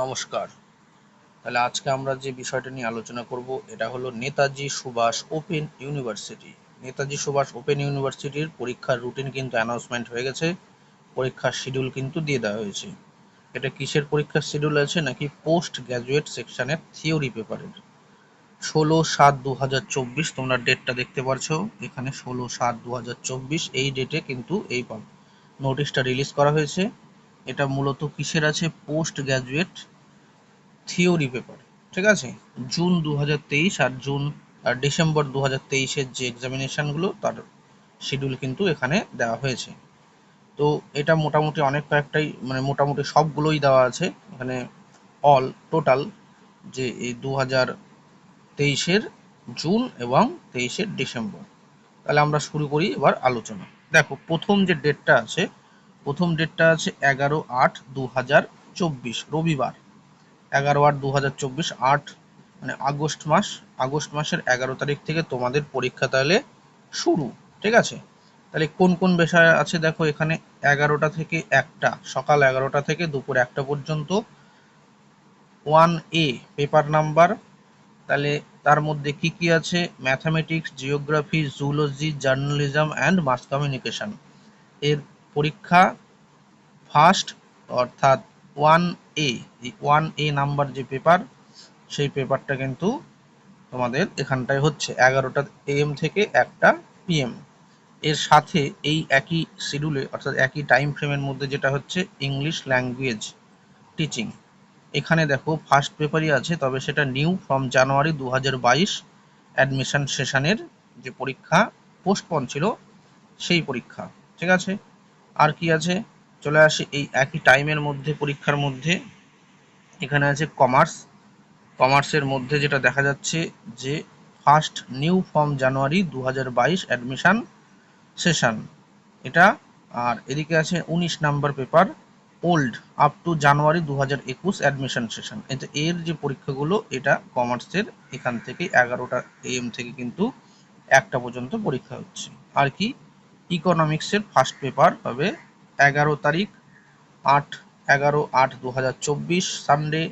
নমস্কার। তাহলে আজকে আমরা যে বিষয়টা নিয়ে আলোচনা করব, এটা হলো Netaji Subhash open university. Netaji Subhash open ইউনিভার্সিটির পরীক্ষার রুটিন কিন্তু অ্যানাউন্সমেন্ট হয়ে গেছে, পরীক্ষার শিডিউল কিন্তু দিয়ে দেওয়া হয়েছে। এটা কিসের পরীক্ষার শিডিউল আছে নাকি পোস্ট গ্র্যাজুয়েট সেকশনের থিওরি পেপারের ষোলো সাত দু হাজার চব্বিশ তোমরা ডেটটা দেখতে পারছ, এখানে ষোলো সাত দু হাজার চব্বিশ এই ডেটে কিন্তু এই নোটিশটা রিলিজ করা হয়েছে। এটা মূলত কিসের আছে? Post graduate theory paper. ঠিক আছে? জুন দু হাজার তেইশ আর জুন, আর ডিসেম্বর দু হাজার যে এক্সামিনেশনগুলো তার শিডিউল কিন্তু এখানে দেওয়া হয়েছে। তো এটা মোটামুটি অনেক কয়েকটাই মানে মোটামুটি সবগুলোই দেওয়া আছে। এখানে অল টোটাল যে এই দু হাজার তেইশের জুন এবং তেইশের ডিসেম্বর। তাহলে আমরা শুরু করি এবার আলোচনা। দেখো, প্রথম যে ডেটটা আছে প্রথম ডেটটা আছে এগারো আট দু হাজার চব্বিশ, রবিবার। এগারো আট দু হাজার চব্বিশ, আট মানে আগস্ট মাস। আগস্ট মাসের এগারো তারিখ থেকে তোমাদের পরীক্ষা তাহলে শুরু, ঠিক আছে? তাহলে কোন কোন বিষয় আছে দেখো এখানে এগারোটা থেকে একটা, সকাল এগারোটা থেকে দুপুর একটা পর্যন্ত। One A, paper number. তাহলে তার মধ্যে কি কি আছে? Mathematics, geography zoology journalism and mass communication. এর পরীক্ষা ফার্স্ট অর্থাৎ one A one A number যে পেপার সেই পেপারটা কিন্তু তোমাদের এখানটায় হচ্ছে। এগারোটা এম থেকে একটা পিএম এর সাথে এই একই শিডিউলে অর্থাৎ একই টাইম ফ্রেমের মধ্যে যেটা হচ্ছে ইংলিশ ল্যাঙ্গুয়েজ টিচিং এখানে দেখো ফার্স্ট পেপারই আছে, তবে সেটা নিউ ফ্রম জানুয়ারি দু হাজার বাইশ অ্যাডমিশন সেশনের যে পরীক্ষা পোস্টপন ছিল, সেই পরীক্ষা। ঠিক আছে? আর কি আছে? চলে আসে এই একই টাইমের মধ্যে, পরীক্ষার মধ্যে। এখানে আছে কমার্স কমার্সের মধ্যে যেটা দেখা যাচ্ছে যে ফার্স্ট নিউ ফর্ম জানুয়ারি দু হাজার বাইশ অ্যাডমিশান সেশন এটা, আর এদিকে আছে উনিশ number paper old up to January দু হাজার একুশ অ্যাডমিশন সেশন এর যে পরীক্ষাগুলো, এটা কমার্সের এখান থেকে এগারোটা এম থেকে কিন্তু একটা পর্যন্ত পরীক্ষা হচ্ছে। আর কি ইকোনমিক্সের ফার্স্ট পেপার হবে এগারো তারিখ আট, এগারো আট দু হাজার চব্বিশ সানডে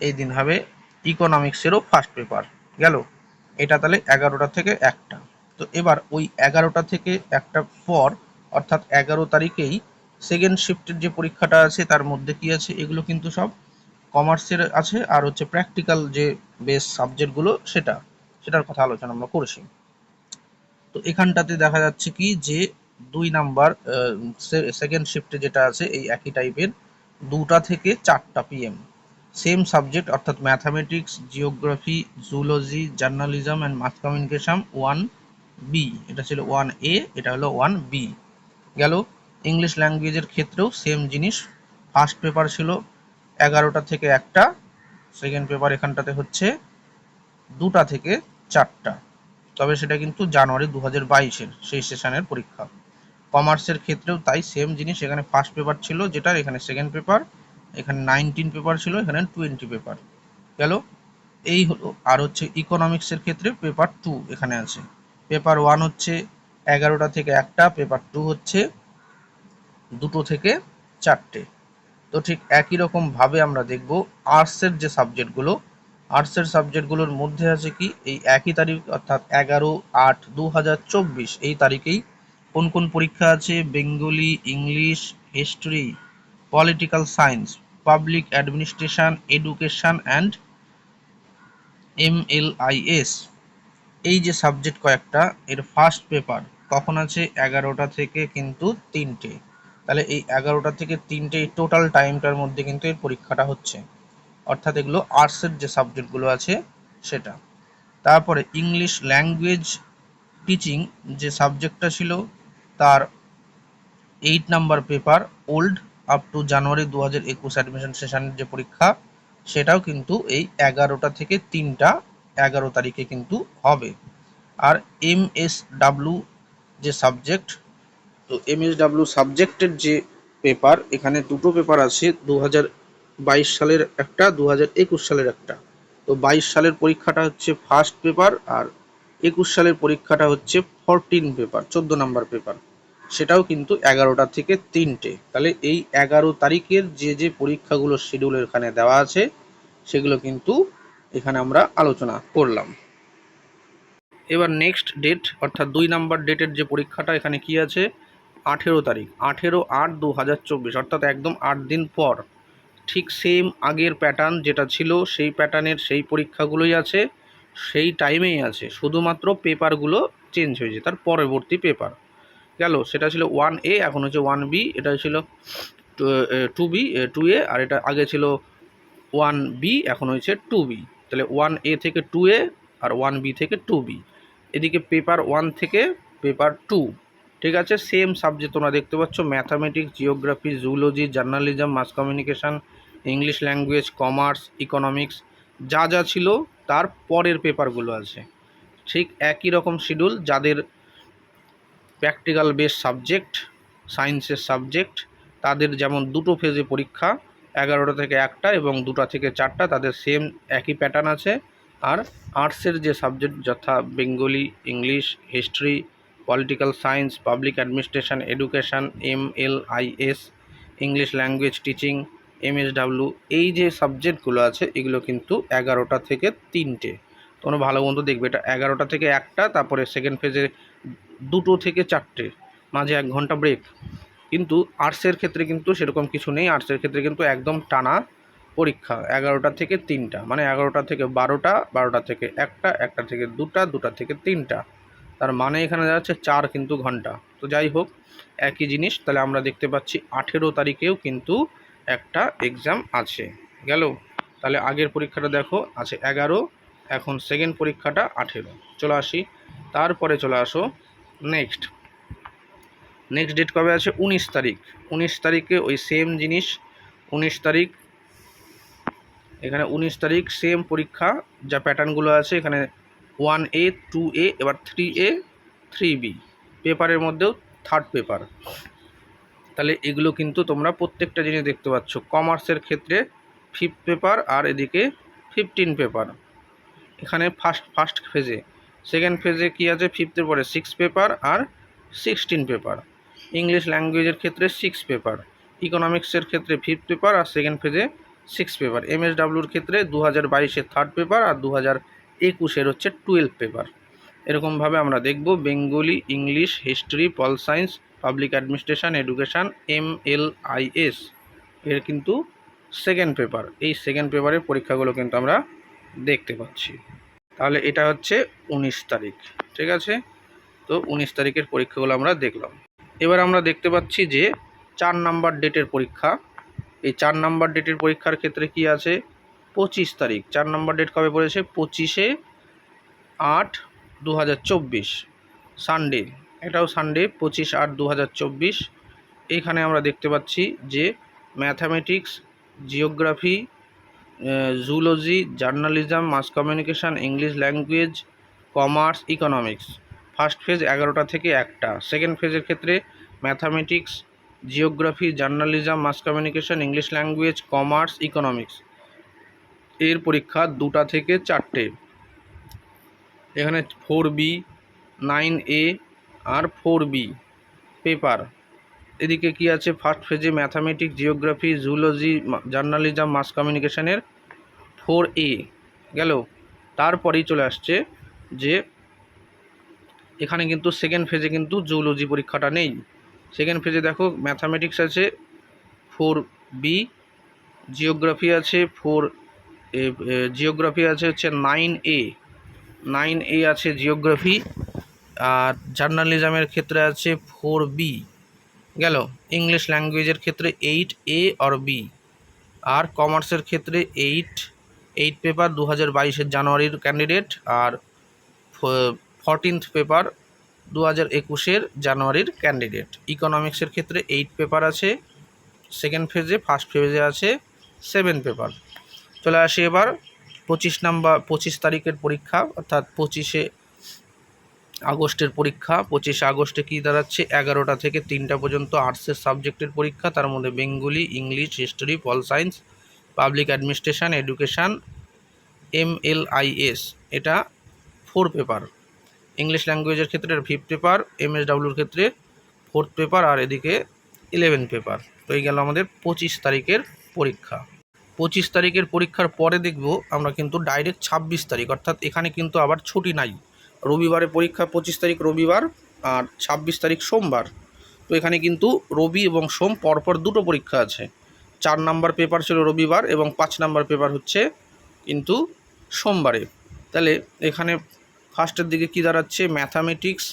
এই দিন হবে ইকোনমিক্সেরও ফার্স্ট পেপার গেল? এটা তাহলে এগারোটা থেকে একটা। তো এবার ওই এগারোটা থেকে একটা পর, অর্থাৎ এগারো তারিখেই সেকেন্ড শিফটের যে পরীক্ষাটা আছে, তার মধ্যে কি আছে? এগুলো কিন্তু সব কমার্সের আছে, আর হচ্ছে প্র্যাকটিক্যাল যে বেস সাবজেক্টগুলো সেটা, সেটার কথা আলোচনা আমরা করেছি। তো এখানটাতে দেখা যাচ্ছে কি যে দুই নাম্বার সেকেন্ড শিফটে যেটা আছে, এই একই টাইপের দুটা থেকে চারটা পিএম সেম সাবজেক্ট অর্থাৎ mathematics geography zoology journalism and mass communication one B এটা ছিল ওয়ান এ এটা হলো ওয়ান বি গেল ইংলিশ ল্যাঙ্গুয়েজের ক্ষেত্রেও সেম জিনিস। ফার্স্ট পেপার ছিল এগারোটা থেকে একটা সেকেন্ড পেপার এখানটাতে হচ্ছে দুটা থেকে চারটা। তবে সেটা কিন্তু জানুয়ারি দু হাজার বাইশের সেই সেশনের পরীক্ষা। কমার্সের ক্ষেত্রেও তাই সেম জিনিস, এখানে ফার্স্ট পেপার ছিল যেটার, এখানে সেকেন্ড পেপার এখানে নাইনটিন পেপার ছিল, এখানে টোয়েন্টি পেপার গেল? এই হলো, আর হচ্ছে ইকোনমিক্সের ক্ষেত্রে পেপার টু এখানে আছে। পেপার ওয়ান হচ্ছে এগারোটা থেকে একটা পেপার টু হচ্ছে দুটো থেকে চারটে। তো ঠিক একই রকম ভাবে আমরা দেখব আর্টসের যে সাবজেক্টগুলো আর্টসের সাবজেক্টগুলোর মধ্যে আছে কি? এই একই তারিখ, অর্থাৎ এগারো আট দু হাজার চব্বিশ, এই তারিখেই কোন কোন পরীক্ষা আছে? Bengali, English history political science public administration education and M L IS এই যে সাবজেক্ট কয়েকটা, এর ফার্স্ট পেপার কখন আছে? এগারোটা থেকে কিন্তু তিনটে। তাহলে এই এগারোটা থেকে তিনটে টোটাল টাইমটার মধ্যে কিন্তু এর পরীক্ষাটা হচ্ছে। অর্থাৎ এগুলো আর্টসের যে সাবজেক্টগুলো আছে, সেটা। তারপরে ইংলিশ ল্যাঙ্গুয়েজ টিচিং যে সাবজেক্টটা ছিল, তার eight number paper, old, up to January দু হাজার একুশ অ্যাডমিশন সেশনের যে পরীক্ষা, সেটাও কিন্তু এই এগারোটা থেকে তিনটা এগারো তারিখে কিন্তু হবে। আর এম এস ডাব্লু যে সাবজেক্ট, তো এম এস ডাব্লু সাবজেক্টের যে পেপার, এখানে দুটো পেপার আছে দু হাজার বাইশ সালের একটা দু হাজার একুশ সালের একটা। তো বাইশ সালের পরীক্ষাটা হচ্ছে ফার্স্ট পেপার আর একুশ সালের পরীক্ষাটা হচ্ছে ফরটিন পেপার চোদ্দ নাম্বার পেপার সেটাও কিন্তু এগারোটা থেকে তিনটে। তাহলে এই এগারো তারিখের যে যে পরীক্ষাগুলো শিডিউল এখানে দেওয়া আছে, সেগুলো কিন্তু এখানে আমরা আলোচনা করলাম। এবার নেক্সট ডেট অর্থাৎ দুই নাম্বার ডেটের যে পরীক্ষাটা, এখানে কি আছে? আঠেরো তারিখ। আঠেরো আট দু হাজার চব্বিশ, অর্থাৎ একদম আট দিন পর। ঠিক সেম আগের প্যাটার্ন যেটা ছিল, সেই প্যাটার্নের সেই পরীক্ষাগুলোই আছে, সেই টাইমেই আছে। শুধুমাত্র পেপারগুলো চেঞ্জ হয়েছে, তার পরবর্তী পেপার গেল, সেটা ছিল ওয়ান এ এখন হচ্ছে ওয়ান বি এটা ছিল টু বি টু এ আর এটা আগে ছিল ওয়ান বি এখন হয়েছে টু বি তাহলে ওয়ান এ থেকে টু এ আর ওয়ান বি থেকে টু বি এদিকে পেপার ওয়ান থেকে পেপার টু ঠিক আছে? সেম সাবজেক্ট তোমরা দেখতে পাচ্ছ mathematics geography zoology journalism mass communication English language commerce economics যা যা ছিল তার পরের পেপারগুলো আছে। ঠিক একই রকম শিডিউল যাদের প্র্যাকটিক্যাল বেস সাবজেক্ট সায়েন্সের সাবজেক্ট তাদের যেমন দুটো ফেজে পরীক্ষা, এগারোটা থেকে একটা এবং দুটা থেকে চারটা, তাদের সেম একই প্যাটার্ন আছে। আর আর্টসের যে সাবজেক্ট যথা Bengali English history political science public administration education M L I S English language teaching MSW এই যে সাবজেক্টগুলো আছে, এগুলো কিন্তু এগারোটা থেকে তিনটে। তোমরা ভালো মন্দ দেখবে, এটা এগারোটা থেকে একটা, তারপরে সেকেন্ড ফেজে দুটো থেকে চারটে, মাঝে এক ঘণ্টা ব্রেক কিন্তু আর্টসের ক্ষেত্রে কিন্তু সেরকম কিছু নেই আর্টসের ক্ষেত্রে কিন্তু একদম টানা পরীক্ষা, এগারোটা থেকে তিনটা। মানে এগারোটা থেকে বারোটা বারোটা থেকে একটা একটা থেকে দুটা দুটা থেকে তিনটা। তার মানে এখানে যাচ্ছে চার কিন্তু ঘণ্টা। তো যাই হোক, একই জিনিস, তাহলে আমরা দেখতে পাচ্ছি আঠেরো তারিখেও কিন্তু একটা এক্সাম আছে। গেল? তাহলে আগের পরীক্ষাটা দেখো, আছে এগারো, এখন সেকেন্ড পরীক্ষাটা আঠেরো। চলে আসি। তারপরে চলে আসো নেক্সট নেক্সট ডেট কবে আছে? উনিশ তারিখ। উনিশ তারিখে ওই সেম জিনিস, উনিশ তারিখ, এখানে উনিশ তারিখ সেম পরীক্ষা, যা প্যাটার্নগুলো আছে, এখানে ওয়ান এ টু এ এবার থ্রি এ থ্রি বি পেপারের মধ্যেও থার্ড পেপার তাহলে এগুলো কিন্তু তোমরা প্রত্যেকটা জিনিস দেখতে পাচ্ছ। কমার্সের ক্ষেত্রে ফিফথ পেপার আর এদিকে ফিফটিন পেপার এখানে ফার্স্ট ফার্স্ট ফেজে সেকেন্ড ফেজে কী আছে? ফিফথের পরে সিক্স পেপার আর সিক্সটিন পেপার ইংলিশ ল্যাঙ্গুয়েজের ক্ষেত্রে সিক্স পেপার ইকোনমিক্সের ক্ষেত্রে ফিফথ পেপার আর সেকেন্ড ফেজে সিক্স পেপার এমএসডাব্লিউর ক্ষেত্রে দু হাজার বাইশের থার্ড পেপার আর দু হাজার একুশের হচ্ছে টুয়েলভ পেপার এরকমভাবে আমরা দেখব। Bengali English history pol science public administration education M L I S এর কিন্তু সেকেন্ড পেপার এই সেকেন্ড পেপারের পরীক্ষাগুলো কিন্তু আমরা দেখতে পাচ্ছি। তাহলে এটা হচ্ছে উনিশ তারিখ, ঠিক আছে? তো উনিশ তারিখের পরীক্ষাগুলো আমরা দেখলাম। এবার আমরা দেখতে পাচ্ছি যে চার নাম্বার ডেটের পরীক্ষা। এই চার নাম্বার ডেটের পরীক্ষার ক্ষেত্রে কি আছে? পঁচিশ তারিখ। চার নাম্বার ডেট কবে পড়েছে? পঁচিশে আট দু সানডে। এটাও সানডে পঁচিশ আট দু এখানে আমরা দেখতে পাচ্ছি যে mathematics geography zoology journalism mass communication English language commerce economics first phase এগারোটা থেকে একটা। সেকেন্ড ফেজের ক্ষেত্রে mathematics geography journalism mass communication English language commerce economics এর পরীক্ষা দুটা থেকে চারটে। এখানে ফোর বি নাইন এ আর ফোর বি, পেপার। এদিকে কি আছে? ফার্স্ট ফেজে mathematics geography zoology journalism mass কমিউনিকেশনের ফোর এ গেল? তারপরেই চলে আসছে যে, এখানে কিন্তু সেকেন্ড ফেজে কিন্তু জুলজি পরীক্ষাটা নেই। সেকেন্ড ফেজে দেখো ম্যাথামেটিক্স আছে ফোর বি জিওগ্রাফি আছে ফোর জিওগ্রাফি আছে হচ্ছে নাইন এ নাইন এ আছে জিওগ্রাফি আর জার্নালিজমের ক্ষেত্রে আছে ফোর বি, গেল? ইংলিশ ল্যাঙ্গুয়েজের ক্ষেত্রে এইট এ আর বি, আর কমার্সের ক্ষেত্রে এইট এইট পেপার দু হাজার বাইশের জানুয়ারির ক্যান্ডিডেট আর ফরটিন্থ পেপার দু হাজার একুশের জানুয়ারির ক্যান্ডিডেট ইকোনমিক্সের ক্ষেত্রে এইট পেপার আছে সেকেন্ড ফেজে ফার্স্ট ফেজে আছে সেভেন পেপার চলে আসি এবার পঁচিশ নাম্বার, পঁচিশ তারিখের পরীক্ষা, অর্থাৎ পঁচিশে আগস্টের পরীক্ষা। পঁচিশে আগস্টে কী দাঁড়াচ্ছে? এগারোটা থেকে তিনটা পর্যন্ত আর্টসের সাবজেক্টের পরীক্ষা। তার মধ্যে Bengali, English, history, pol science, public administration, education, M L I S. এটা ফোর পেপার। ইংলিশ ল্যাঙ্গুয়েজের ক্ষেত্রে ফিফথ পেপার, এম এস ডাব্লিউর ক্ষেত্রে ফোর্থ পেপার, আর এদিকে ইলেভেন পেপার। তো এই গেল আমাদের পঁচিশ তারিখের পরীক্ষা। পঁচিশ তারিখের পরীক্ষার পরে দেখব আমরা কিন্তু ডাইরেক্ট ছাব্বিশ তারিখ, অর্থাৎ এখানে কিন্তু আবার ছুটি নাই। রবিবারে পরীক্ষা পঁচিশ তারিখ রবিবার আর ছাব্বিশ তারিখ সোমবার। তো এখানে কিন্তু রবি এবং সোম পরপর দুটো পরীক্ষা আছে। চার নাম্বার পেপার ছিল রবিবার এবং পাঁচ নাম্বার পেপার হচ্ছে কিন্তু সোমবারে। তাহলে এখানে ফার্স্টের দিকে কী দাঁড়াচ্ছে? Mathematics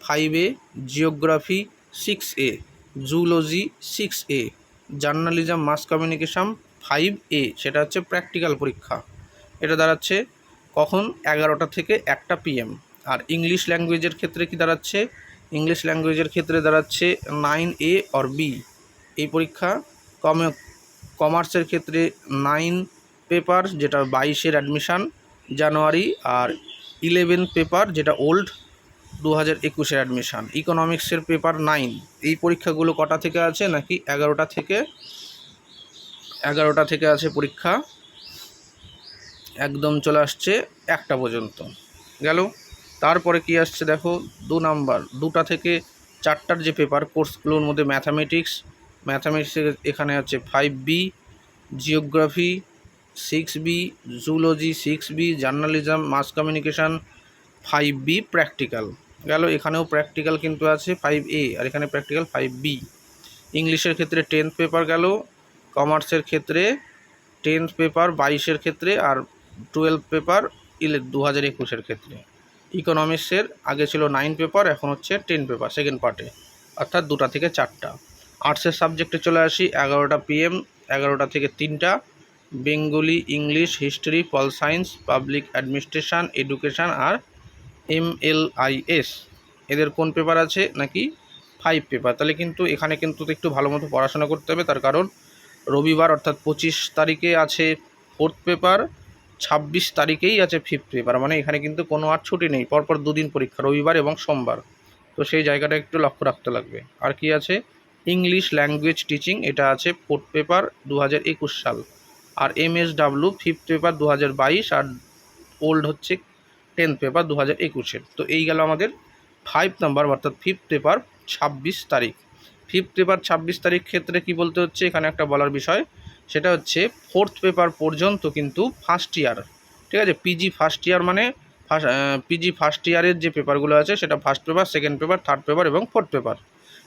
five A, geography six A zoology six A, journalism, mass communication five A, সেটা হচ্ছে প্র্যাকটিক্যাল পরীক্ষা। এটা দাঁড়াচ্ছে কখন? এগারোটা থেকে একটা পিএম আর ইংলিশ ল্যাঙ্গুয়েজের ক্ষেত্রে কি দাঁড়াচ্ছে? ইংলিশ ল্যাঙ্গুয়েজের ক্ষেত্রে দাঁড়াচ্ছে নাইন এ অর বি এই পরীক্ষা কমে কমার্সের ক্ষেত্রে নাইন পেপার যেটা বাইশের অ্যাডমিশান জানুয়ারি, আর ইলেভেন পেপার যেটা ওল্ড দু হাজার একুশের অ্যাডমিশান ইকোনমিক্সের পেপার নাইন এই পরীক্ষাগুলো কটা থেকে আছে? নাকি এগারোটা থেকে এগারোটা থেকে আছে পরীক্ষা। একদম চলে আসছে একটা পর্যন্ত। গেল? তারপরে কি আসছে দেখো? দু নাম্বার, দুটা থেকে চারটার যে পেপার কোর্সগুলোর মধ্যে ম্যাথামেটিক্স ম্যাথামেটিক্সের এখানে আছে five B geography six B zoology six B journalism mass communication five B practical গেল? এখানেও প্র্যাকটিক্যাল কিন্তু আছে ফাইভ এ আর এখানে প্র্যাকটিক্যাল ফাইভ বি ইংলিশের ক্ষেত্রে টেন্থ পেপার গেল কমার্সের ক্ষেত্রে টেন্থ পেপার বাইশের ক্ষেত্রে আর টুয়েলভ পেপার ইলে দু হাজার একুশের ক্ষেত্রে। ইকোনমিক্সের আগে ছিল নাইন পেপার, এখন হচ্ছে টেন পেপার, সেকেন্ড পার্টে। অর্থাৎ দুটা থেকে চারটা। আর্টসের সাবজেক্টে চলে আসি, এগারোটা পিএম, এগারোটা থেকে তিনটা। Bengali, English, history, pol science, public administration, education R M L I S. এদের কোন পেপার আছে? নাকি ফাইভ পেপার। তাহলে কিন্তু এখানে কিন্তু একটু ভালো মতো পড়াশোনা করতে হবে। তার কারণ রবিবার, অর্থাৎ পঁচিশ তারিখে আছে ফোর্থ পেপার। ছাব্বিশ তারিখেই আছে ফিফথ পেপার মানে এখানে কিন্তু কোনো আর ছুটি নেই, পরপর দুদিন পরীক্ষা, রবিবার এবং সোমবার। তো সেই জায়গাটা একটু লক্ষ্য রাখতে লাগবে। আর কি আছে? ইংলিশ ল্যাঙ্গুয়েজ টিচিং এটা আছে ফোর্থ পেপার দু হাজার একুশ সাল। আর M S W fifth paper দু হাজার বাইশ, আর ওল্ড হচ্ছে টেন্থ পেপার দু হাজার একুশের। তো এই গেল আমাদের ফাইভ নাম্বার অর্থাৎ ফিফথ পেপার ছাব্বিশ তারিখ। ফিফথ পেপার ছাব্বিশ তারিখ ক্ষেত্রে কি বলতে হচ্ছে? এখানে একটা বলার বিষয়। সেটা হচ্ছে ফোর্থ পেপার পর্যন্ত কিন্তু ফার্স্ট ইয়ার ঠিক আছে? পিজি ফার্স্ট ইয়ার মানে ফার্স্ট পিজি ফার্স্ট ইয়ারের যে পেপারগুলো আছে সেটা first paper second paper third paper এবং ফোর্থ পেপার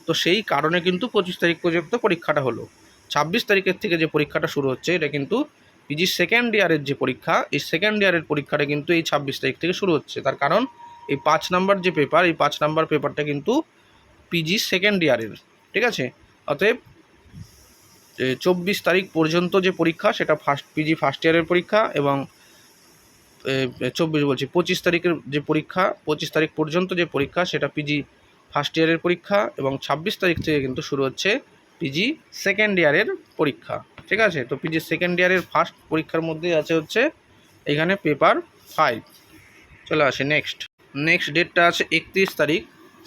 তো সেই কারণে কিন্তু পঁচিশ তারিখ পর্যন্ত পরীক্ষাটা হলো। ছাব্বিশ তারিখের থেকে যে পরীক্ষাটা শুরু হচ্ছে, এটা কিন্তু পিজি সেকেন্ড ইয়ারের যে পরীক্ষা, এই সেকেন্ড ইয়ারের পরীক্ষাটা কিন্তু এই ছাব্বিশ তারিখ থেকে শুরু হচ্ছে। তার কারণ এই পাঁচ নাম্বার যে পেপার এই পাঁচ নাম্বার পেপারটা কিন্তু পিজি সেকেন্ড ইয়ারের ঠিক আছে? অতএব চব্বিশ তারিখ পর্যন্ত যে পরীক্ষা, সেটা ফার্স্ট পিজি ফার্স্ট ইয়ারের পরীক্ষা এবং চব্বিশ বলছি, পঁচিশ তারিখের যে পরীক্ষা, পঁচিশ তারিখ পর্যন্ত যে পরীক্ষা, সেটা পিজি ফার্স্ট ইয়ারের পরীক্ষা এবং ছাব্বিশ তারিখ থেকে কিন্তু শুরু হচ্ছে পিজি সেকেন্ড ইয়ারের পরীক্ষা। ঠিক আছে? তো পিজি সেকেন্ড ইয়ারের ফার্স্ট পরীক্ষার মধ্যে আছে হচ্ছে এখানে পেপার ফাইভ চলে আসে নেক্সট নেক্সট ডেটটা আছে একত্রিশ তারিখ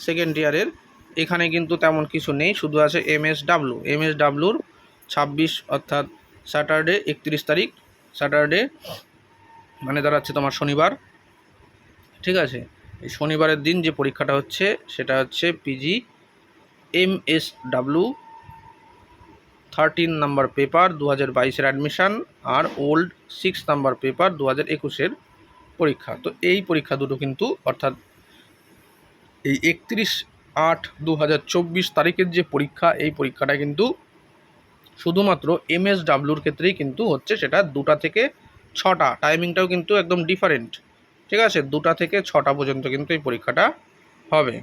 সেকেন্ড ইয়ারের এখানে কিন্তু তেমন কিছু নেই, শুধু আছে M S W M S ডাব্লুর ছাব্বিশ, অর্থাৎ স্যাটারডে একত্রিশ তারিখ, স্যাটারডে মানে দাঁড়াচ্ছে তোমার শনিবার। ঠিক আছে? এই শনিবারের দিন যে পরীক্ষাটা হচ্ছে, সেটা হচ্ছে PG M S W thirteen number paper দু হাজার বাইশের অ্যাডমিশান আর ওল্ড সিক্স নাম্বার পেপার দু হাজার একুশের পরীক্ষা। তো এই পরীক্ষা দুটো কিন্তু, অর্থাৎ এই একত্রিশ আট দু হাজার চব্বিশ তারিখের যে পরীক্ষা, এই পরীক্ষাটা কিন্তু শুধুমাত্র এম এস ডাব্লুর ক্ষেত্রেই কিন্তু হচ্ছে সেটা দুটা থেকে ছটা। টাইমিংটাও কিন্তু একদম ডিফারেন্ট ঠিক আছে? দুটা থেকে ছটা পর্যন্ত কিন্তু এই পরীক্ষাটা হবে।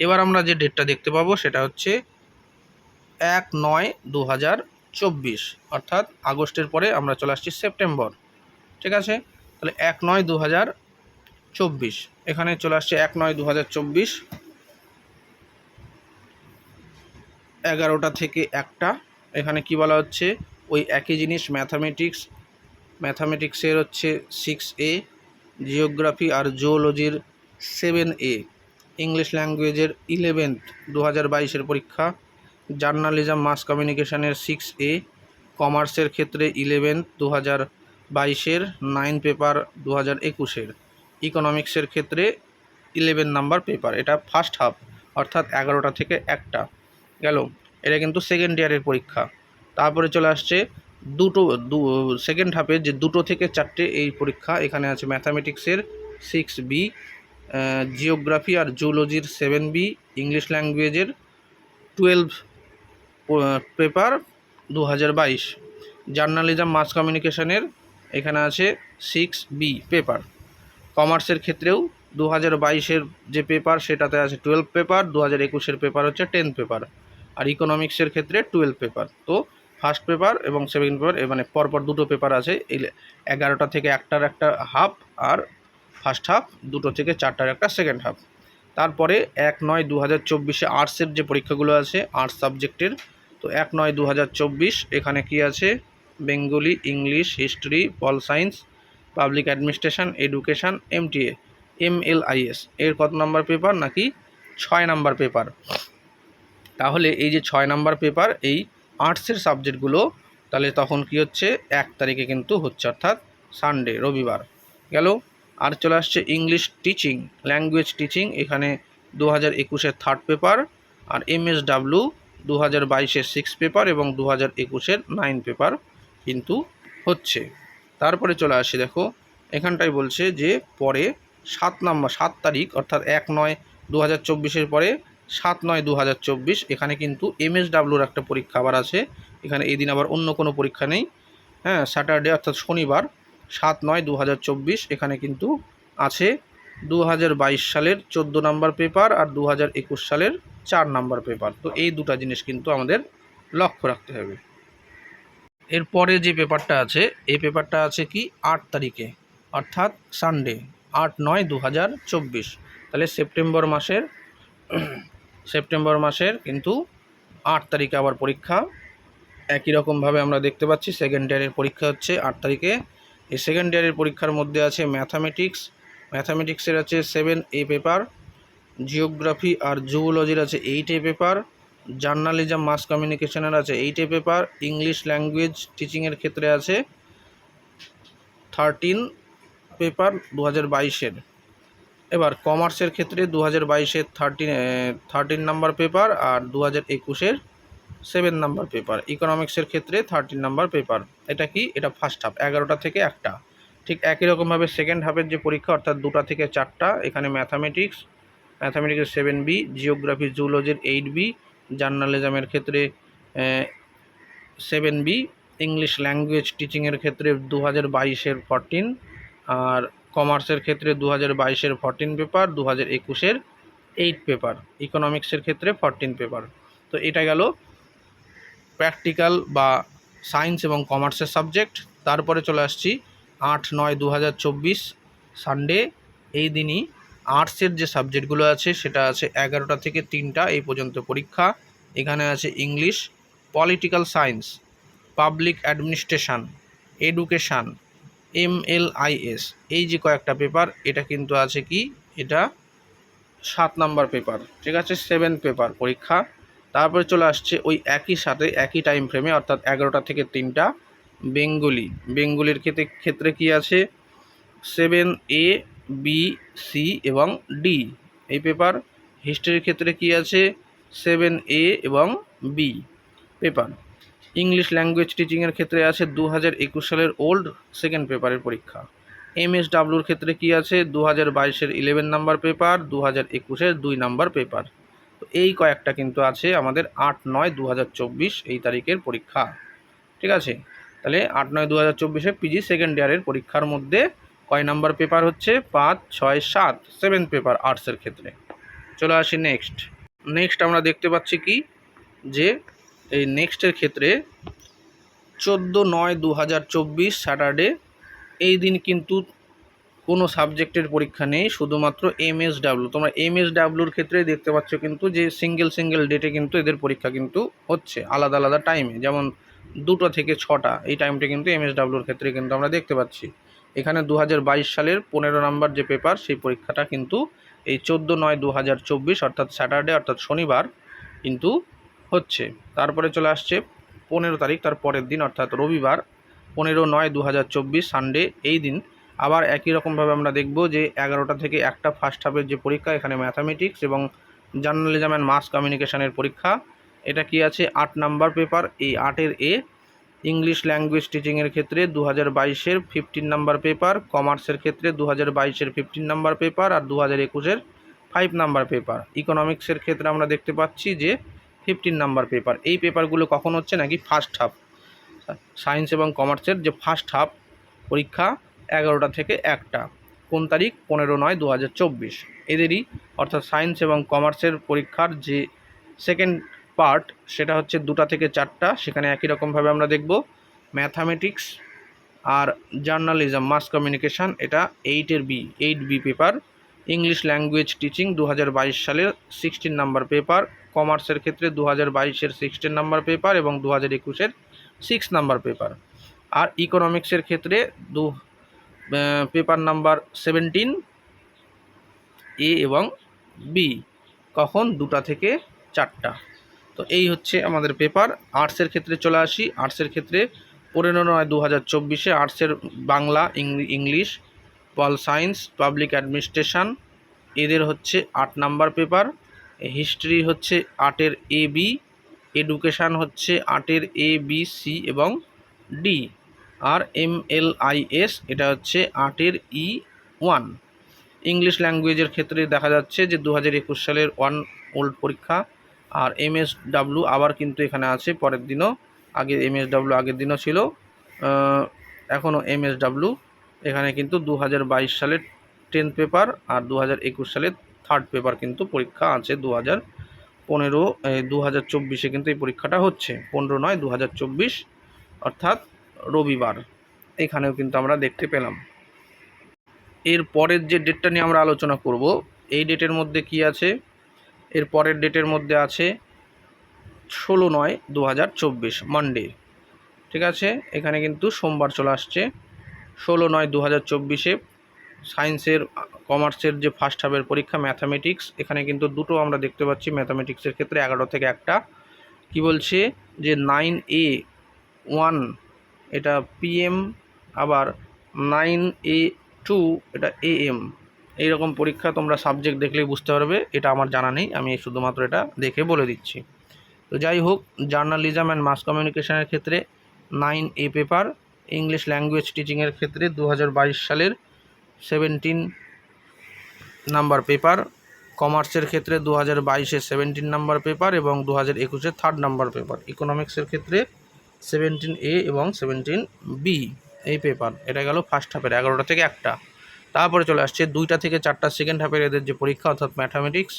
এবার আমরা যে ডেটটা দেখতে পাবো সেটা হচ্ছে এক নয় দু হাজার চব্বিশ। অর্থাৎ আগস্টের পরে আমরা চলে আসছি সেপ্টেম্বর ঠিক আছে? তাহলে এক নয় দু হাজার চব্বিশ। এখানে চলে আসছে এক নয় দু হাজার চব্বিশ। এগারোটা থেকে একটা। এখানে কি বলা হচ্ছে? ওই একই জিনিস ম্যাথামেটিক্স ম্যাথামেটিক্সের হচ্ছে সিক্স এ জিওগ্রাফি আর জুওলজির সেভেন এ ইংলিশ ল্যাঙ্গুয়েজের ইলেভেন্থ দু হাজার বাইশের পরীক্ষা। জার্নালিজম মাস কমিউনিকেশনের সিক্স এ কমার্সের ক্ষেত্রে ইলেভেন্থ দু হাজার বাইশের নাইন পেপার দু হাজার একুশের। ইকোনমিক্সের ক্ষেত্রে ইলেভেন নাম্বার পেপার এটা ফার্স্ট হাফ অর্থাৎ এগারোটা থেকে একটা। গেল। এটা কিন্তু সেকেন্ড ইয়ারের পরীক্ষা। তারপরে চলে আসছে দুটো, দু সেকেন্ড হাফে যে দুটো থেকে চারটে এই পরীক্ষা, এখানে আছে ম্যাথামেটিক্সের সিক্স বি জিওগ্রাফি আর জুলজির সেভেন বি ইংলিশ ল্যাঙ্গুয়েজের টুয়েলভ পেপার দু বাইশ। জার্নালিজম মাস কমিউনিকেশনের এখানে আছে সিক্স বি পেপার কমার্সের ক্ষেত্রেও দু হাজার বাইশের যে পেপার সেটাতে আছে টুয়েলভ পেপার দু হাজার একুশের পেপার হচ্ছে টেন পেপার আর ইকোনমিক্সের ক্ষেত্রে টুয়েলভ পেপার তো ফার্স্ট পেপার এবং সেকেন্ড পেপার মানে পরপর দুটো পেপার আছে। এই এগারোটা থেকে একটার একটা হাফ আর ফার্স্ট হাফ দুটো থেকে চারটার একটা সেকেন্ড হাফ তারপরে এক নয় দু হাজার চব্বিশে আর্টসের যে পরীক্ষাগুলো আছে আর্টস সাবজেক্টের তো এক নয় দু হাজার চব্বিশ, এখানে কি আছে? Bengali English history pol science public administration education MTA MLIS এর কত নাম্বার পেপার নাকি? ছয় নাম্বার পেপার তাহলে এই যে ছয় নাম্বার পেপার, এই আর্টসের সাবজেক্টগুলো, তাহলে তখন কি হচ্ছে? এক তারিখে কিন্তু হচ্ছে, অর্থাৎ সানডে, রবিবার। গেল, আর চলে আসছে ইংলিশ টিচিং, ল্যাঙ্গুয়েজ টিচিং, এখানে দু হাজার একুশের থার্ড পেপার, আর এমএসডাব্লু দু হাজার বাইশের সিক্স পেপার এবং দু হাজার একুশের নাইন পেপার কিন্তু হচ্ছে। তারপরে চলে আসি, দেখো, এখানটায় বলছে যে পরে সাত নম্বর, সাত তারিখ, অর্থাৎ এক নয় দু হাজার চব্বিশের পরে সাত নয় দু হাজার চব্বিশ। এখানে কিন্তু এমএসডাব্লুর একটা পরীক্ষা আবার আছে। এখানে এই দিন আবার অন্য কোনো পরীক্ষা নেই। হ্যাঁ স্যাটারডে অর্থাৎ শনিবার, সাত নয় দু হাজার চব্বিশ। এখানে কিন্তু আছে দু হাজার বাইশ সালের চোদ্দ নাম্বার পেপার আর দু হাজার একুশ সালের চার নাম্বার পেপার। তো এই দুটো জিনিস কিন্তু আমাদের লক্ষ্য রাখতে হবে। এরপরে যে পেপারটা আছে, এই পেপারটা আছে কি? আট তারিখে, অর্থাৎ সানডে আট নয় দু হাজার চব্বিশ। তাহলে সেপ্টেম্বর মাসের সেপ্টেম্বর মাসের কিন্তু আট তারিখে আবার পরীক্ষা। একই রকমভাবে আমরা দেখতে পাচ্ছি সেকেন্ড ইয়ারের পরীক্ষা হচ্ছে আট তারিখে। এই সেকেন্ড ইয়ারের পরীক্ষার মধ্যে আছে ম্যাথামেটিক্স ম্যাথামেটিক্সের আছে সেভেন এ পেপার জিওগ্রাফি আর জুওলজির আছে eight A paper journalism mass কমিউনিকেশনের আছে eight A paper English language টিচিংয়ের ক্ষেত্রে আছে থার্টিন পেপার দু হাজার বাইশের। এবার কমার্সের ক্ষেত্রে দু হাজার বাইশের থার্টিন থার্টিন নাম্বার পেপার আর দু হাজার একুশের সেভেন নাম্বার পেপার ইকোনমিক্সের ক্ষেত্রে থার্টিন নাম্বার পেপার এটা কি? এটা ফার্স্ট হাফ এগারোটা থেকে একটা। ঠিক একই রকমভাবে সেকেন্ড হাফের যে পরীক্ষা, অর্থাৎ দুটা থেকে চারটা, এখানে ম্যাথামেটিক্স ম্যাথামেটিক্সের সেভেন বি জিওগ্রাফি জুলজির এইট বি জার্নালিজমের ক্ষেত্রে সেভেন বি ইংলিশ ল্যাঙ্গুয়েজ টিচিংয়ের ক্ষেত্রে দু হাজার বাইশের ফরটিন আর কমার্সের ক্ষেত্রে দু হাজার বাইশের ফরটিন পেপার দু হাজার একুশের এইট পেপার ইকোনমিক্সের ক্ষেত্রে ফরটিন পেপার তো এটা গেল প্র্যাকটিক্যাল বা সায়েন্স এবং কমার্সের সাবজেক্ট তারপরে চলে আসছি আট নয় দু হাজার চব্বিশ সানডে এই দিনই আর্টসের যে সাবজেক্টগুলো আছে, সেটা আছে এগারোটা থেকে তিনটা, এই পর্যন্ত পরীক্ষা। এখানে আছে English political science public administration education MLIS. এই যে কয়েকটা পেপার, এটা কিন্তু আছে কি? এটা সাত নাম্বার পেপার, ঠিক আছে? সেভেন পেপার পরীক্ষা। তারপরে চলে আসছে ওই একই সাথে, একই টাইম ফ্রেমে অর্থাৎ এগারোটা থেকে তিনটা বেঙ্গলি। বেঙ্গলির ক্ষেত্রে ক্ষেত্রে কি আছে? সেভেন এ, বি, সি এবং ডি। এই পেপার। হিস্ট্রির ক্ষেত্রে কি আছে? সেভেন এ এবং বি। পেপার। ইংলিশ ল্যাঙ্গুয়েজ টিচিংয়ের ক্ষেত্রে আছে দু হাজার একুশ সালের ওল্ড সেকেন্ড পেপারের পরীক্ষা। এম এস ডাব্লুর ক্ষেত্রে কি আছে? দু হাজার বাইশের ইলেভেন নাম্বার পেপার দু হাজার একুশের দুই নাম্বার পেপার। তো এই কয়েকটা কিন্তু আছে আমাদের আট নয় দু হাজার চব্বিশ এই তারিখের পরীক্ষা। ঠিক আছে? তাহলে আট নয় দু হাজার চব্বিশে পিজি সেকেন্ড ইয়ারের পরীক্ষার মধ্যে কয় নাম্বার পেপার হচ্ছে? পাঁচ, ছয়, সাত সেভেন পেপার আর্টসের ক্ষেত্রে। চলে আসি নেক্সট নেক্সট আমরা দেখতে পাচ্ছি কি? যে এই নেক্সটের ক্ষেত্রে চোদ্দ নয় দু হাজার চব্বিশ স্যাটারডে এই দিন কিন্তু কোনো সাবজেক্টের পরীক্ষা নেই, শুধুমাত্র এমএসডাব্লিউ তোমরা এমএসডাব্লিউর ক্ষেত্রে দেখতে পাচ্ছ কিন্তু যে সিঙ্গেল সিঙ্গেল ডেটে কিন্তু এদের পরীক্ষা কিন্তু হচ্ছে, আলাদা আলাদা টাইমে যেমন দুটো থেকে ছটা, এই টাইমটা কিন্তু এমএসডাব্লিউর ক্ষেত্রে কিন্তু আমরা দেখতে পাচ্ছি। এখানে দু হাজার বাইশ সালের পনেরো নাম্বার যে পেপার সেই পরীক্ষাটা কিন্তু এই চোদ্দ নয় দু অর্থাৎ স্যাটারডে অর্থাৎ শনিবার কিন্তু হচ্ছে। তারপরে চলে আসছে পনেরো তারিখ, তার পরের দিন, অর্থাৎ রবিবার, পনেরো নয় দু সানডে এই দিন। আবার একই রকমভাবে আমরা দেখব যে এগারোটা থেকে একটা ফার্স্ট হাফের যে পরীক্ষা, এখানে ম্যাথামেটিক্স এবং জার্নালিজম অ্যান্ড মাস কমিউনিকেশনের পরীক্ষা। এটা কি আছে? আট নাম্বার পেপার এই আটের এ ইংলিশ ল্যাঙ্গুয়েজ টিচিংয়ের ক্ষেত্রে দু হাজার বাইশের ফিফটিন নাম্বার পেপার কমার্সের ক্ষেত্রে দু হাজার বাইশের ফিফটিন নাম্বার পেপার আর দু হাজার একুশের ফাইভ নাম্বার পেপার ইকোনমিক্সের ক্ষেত্রে আমরা দেখতে পাচ্ছি যে ফিফটিন নাম্বার পেপার এই পেপারগুলো কখন হচ্ছে নাকি ফার্স্ট হাফ সায়েন্স এবং কমার্সের যে ফার্স্ট হাফ পরীক্ষা এগারোটা থেকে একটা। কোন তারিখ? পনেরো নয় দু হাজার চব্বিশ। এদেরই অর্থাৎ সায়েন্স এবং কমার্সের পরীক্ষার যে সেকেন্ড পার্ট সেটা হচ্ছে দুটা থেকে চারটা। সেখানে একই রকমভাবে আমরা দেখব। ম্যাথামেটিক্স আর জার্নালিজম মাস কমিউনিকেশান এটা এইটের B eight B paper English language teaching দু হাজার বাইশ সালের সিক্সটিন নাম্বার পেপার, কমার্সের ক্ষেত্রে দু হাজার বাইশের সিক্সটিন নাম্বার পেপার এবং দু হাজার একুশের সিক্স নাম্বার পেপার। আর ইকোনমিক্সের ক্ষেত্রে দু পেপার নাম্বার সেভেন্টিন, এ এবং বি, কখন দুটা থেকে চারটা। তো এই হচ্ছে আমাদের পেপার। আর্টসের ক্ষেত্রে চলে আসি। আর্টসের ক্ষেত্রে পনেরো নয় দু হাজার চব্বিশে আর্টসের Bangla English pol science public administration, এদের হচ্ছে আট নাম্বার পেপার। হিস্ট্রি হচ্ছে আটের এ বি, এডুকেশান হচ্ছে আটের এ বি, সি এবং ডি। আর এম এল আই এস, এটা হচ্ছে আটের ই ওয়ান। ইংলিশ ল্যাঙ্গুয়েজের ক্ষেত্রে দেখা যাচ্ছে যে দু হাজার একুশ সালের ওয়ান ওল্ড পরীক্ষা, আর এম এস ডাব্লু আবার কিন্তু এখানে আছে, পরের দিনও। আগে এম এস ডাব্লু আগের দিনও ছিল। এখনও এম এস ডাব্লু এখানে কিন্তু দু হাজার বাইশ সালের টেন্থ পেপার আর দু হাজার একুশ সালের থার্ড পেপার কিন্তু পরীক্ষা আছে দু হাজার পনেরো দু হাজার চব্বিশে কিন্তু এই পরীক্ষাটা হচ্ছে। পনেরো নয় দু হাজার চব্বিশ, অর্থাৎ রবিবার। এখানেও কিন্তু আমরা দেখতে পেলাম। এর পরের যে ডেটটা নিয়ে আমরা আলোচনা করব, এই ডেটের মধ্যে কি আছে? এর পরের ডেটের মধ্যে আছে ষোলো নয় দু হাজার চব্বিশ, মানডে। ঠিক আছে? এখানে কিন্তু সোমবার চলে আসছে। ষোলো নয় দু হাজার চব্বিশে সায়েন্সের, কমার্সের যে ফার্স্ট হাফের পরীক্ষা, ম্যাথামেটিক্স, এখানে কিন্তু দুটো আমরা দেখতে পাচ্ছি ম্যাথামেটিক্সের ক্ষেত্রে, এগারো থেকে একটা। কি বলছে? যে নাইন এ ওয়ান, এটা পিএম, আবার নাইন এ টু, এটা এ এম এইরকম পরীক্ষা তোমরা সাবজেক্ট দেখলেই বুঝতে পারবে, এটা আমার জানা নেই, আমি শুধুমাত্র এটা দেখে বলে দিচ্ছি। তো যাই হোক, জার্নালিজম অ্যান্ড মাস কমিউনিকেশনের ক্ষেত্রে nine A paper English language টিচিংয়ের ক্ষেত্রে দু হাজার বাইশ সালের সেভেন্টিন নাম্বার পেপার কমার্সের ক্ষেত্রে দু হাজার বাইশে সেভেন্টিন নাম্বার পেপার এবং দু হাজার একুশে থার্ড নাম্বার পেপার ইকোনমিক্সের ক্ষেত্রে সেভেন্টিন এ এবং সেভেন্টিন বি এই পেপার এটা গেল ফার্স্ট হাফের এগারোটা থেকে একটা। তারপরে চলে আসছে দুইটা থেকে চারটা সেকেন্ড হাফের এদের যে পরীক্ষা, অর্থাৎ ম্যাথামেটিক্স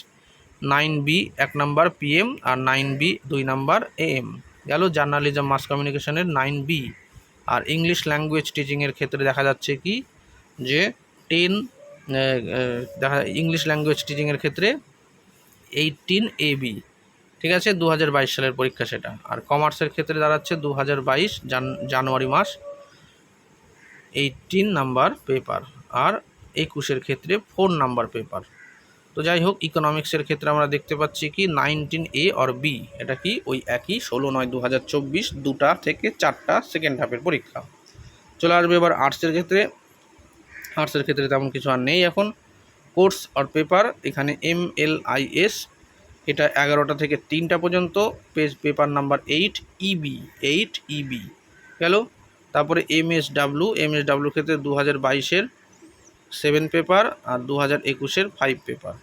নাইন বি এক নাম্বার পিএম আর নাইন বি দুই নাম্বার এএম গেল জার্নালিজম মাস কমিউনিকেশনের নাইন বি আর ইংলিশ ল্যাঙ্গুয়েজ টিচিংয়ের ক্ষেত্রে দেখা যাচ্ছে কি যে টেন দেখা ইংলিশ ল্যাঙ্গুয়েজ টিচিংয়ের ক্ষেত্রে এইটিন এ বি ঠিক আছে? দু হাজার বাইশ সালের পরীক্ষা সেটা। আর কমার্সের ক্ষেত্রে দাঁড়াচ্ছে দু হাজার বাইশ জানুয়ারি মাস এইটিন নাম্বার পেপার আর একুশের ক্ষেত্রে ফোর নাম্বার পেপার তো যাই হোক ইকোনমিক্সের ক্ষেত্রে আমরা দেখতে পাচ্ছি কি নাইনটিন এ অর বি এটা কি ওই একই ষোলো নয় দু হাজার চব্বিশ দুটা থেকে চারটা সেকেন্ড হাফের পরীক্ষা। চলে আসবে এবার আর্টসের ক্ষেত্রে। আর্টসের ক্ষেত্রে তেমন কিছু আর নেই এখন। কোর্স আর পেপার এখানে এম এল আই এস এটা এগারোটা থেকে তিনটা পর্যন্ত। Page paper number eight EB eight EB গেল? তারপরে M S W M S ডাব্লুর ক্ষেত্রে দু হাজার বাইশের সেভেন পেপার আর দু হাজার একুশের ফাইভ পেপার।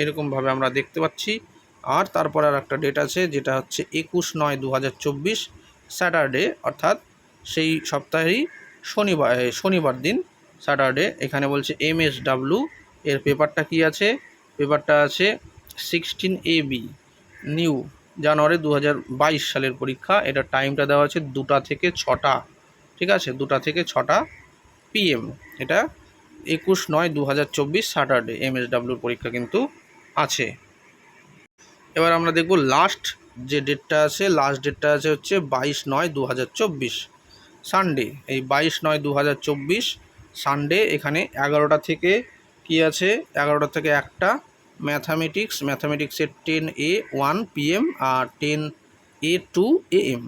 এরকমভাবে আমরা দেখতে পাচ্ছি। আর তারপর আর একটা ডেট আছে, যেটা হচ্ছে একুশ নয় দু হাজার চব্বিশ, স্যাটারডে, অর্থাৎ সেই সপ্তাহেরই শনিবার শনিবার দিন, স্যাটারডে। এখানে বলছে এম এস ডাব্লু এর পেপারটা কি আছে? পেপারটা আছে সিক্সটিন এ বি, নিউ, জানুয়ারি দু হাজার বাইশ সালের পরীক্ষা। এটা টাইমটা দেওয়া আছে দুটা থেকে ছটা, ঠিক আছে? দুটা থেকে ছটা পিএম এটা একুশ নয় দু হাজার চব্বিশ স্যাটারডে এমএসডাব্লিউর পরীক্ষা কিন্তু আছে। এবার আমরা দেখব লাস্ট যে ডেটটা আছে লাস্ট ডেটটা আছে হচ্ছে বাইশ নয় দু হাজার চব্বিশ সানডে এই বাইশ নয় দু হাজার চব্বিশ সানডে এখানে এগারোটা থেকে কি আছে? এগারোটা থেকে একটা ম্যাথামেটিক্স ম্যাথামেটিক্সের ten A one PM R ten A two A M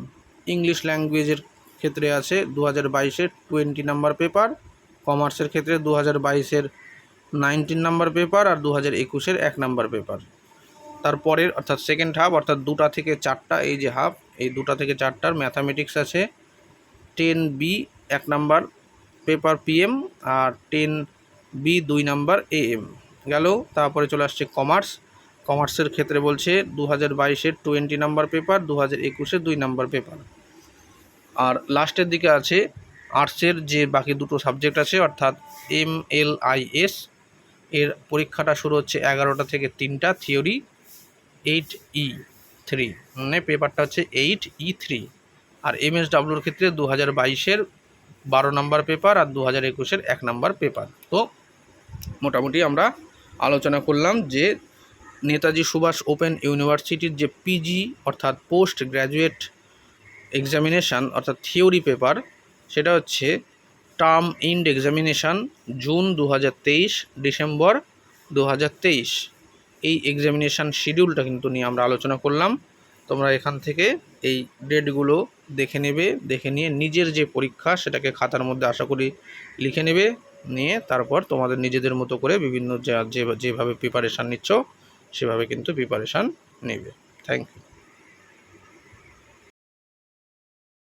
English ল্যাঙ্গুয়েজের ক্ষেত্রে আছে দু হাজার বাইশের টোয়েন্টি নাম্বার পেপার কমার্সের ক্ষেত্রে দু হাজার বাইশের নাইনটিন নাম্বার পেপার আর দু হাজার একুশের এক নাম্বার পেপার। তারপরের অর্থাৎ সেকেন্ড হাফ অর্থাৎ দুটা থেকে চারটা, এই যে হাফ এই দুটা থেকে চারটার ম্যাথামেটিক্স আছে। টেন বি এক নাম্বার পেপার পিএম আর টেন বি দুই নাম্বার এ এম গেল, তারপরে চলে আসছে কমার্স কমার্সের ক্ষেত্রে বলছে দু হাজার বাইশের টোয়েন্টি নাম্বার পেপার দু হাজার একুশের দুই নাম্বার পেপার। আর লাস্টের দিকে আছে আর্টসের যে বাকি দুটো সাবজেক্ট আছে, অর্থাৎ এম এল আই এস, এর পরীক্ষাটা শুরু হচ্ছে এগারোটা থেকে তিনটা, থিওরি এইট ই থ্রি। মানে পেপারটা হচ্ছে এইট ই থ্রি। আর এম এস ডাব্লুর ক্ষেত্রে দু হাজার বাইশের বারো নাম্বার পেপার আর দু হাজার একুশের এক নাম্বার পেপার। তো মোটামুটি আমরা আলোচনা করলাম যে নেতাজি সুভাষ ওপেন ইউনিভার্সিটির যে পিজি অর্থাৎ পোস্ট গ্র্যাজুয়েট এক্সামিনেশান, অর্থাৎ থিওরি পেপার সেটা হচ্ছে টার্ম ইন্ড এক্সামিনেশান জুন দু হাজার তেইশ, ডিসেম্বর দু হাজার তেইশ। এই এক্সামিনেশান শিডিউলটা কিন্তু নিয়ে আমরা আলোচনা করলাম। তোমরা এখান থেকে এই ডেটগুলো দেখে নেবে, দেখে নিয়ে নিজের যে পরীক্ষা সেটাকে খাতার মধ্যে আশা করি লিখে নেবে, নিয়ে তারপর তোমাদের নিজেদের মতো করে বিভিন্ন যা যেভাবে প্রিপারেশান নিচ্ছ, সেভাবে কিন্তু প্রিপারেশান নেবে। Thank you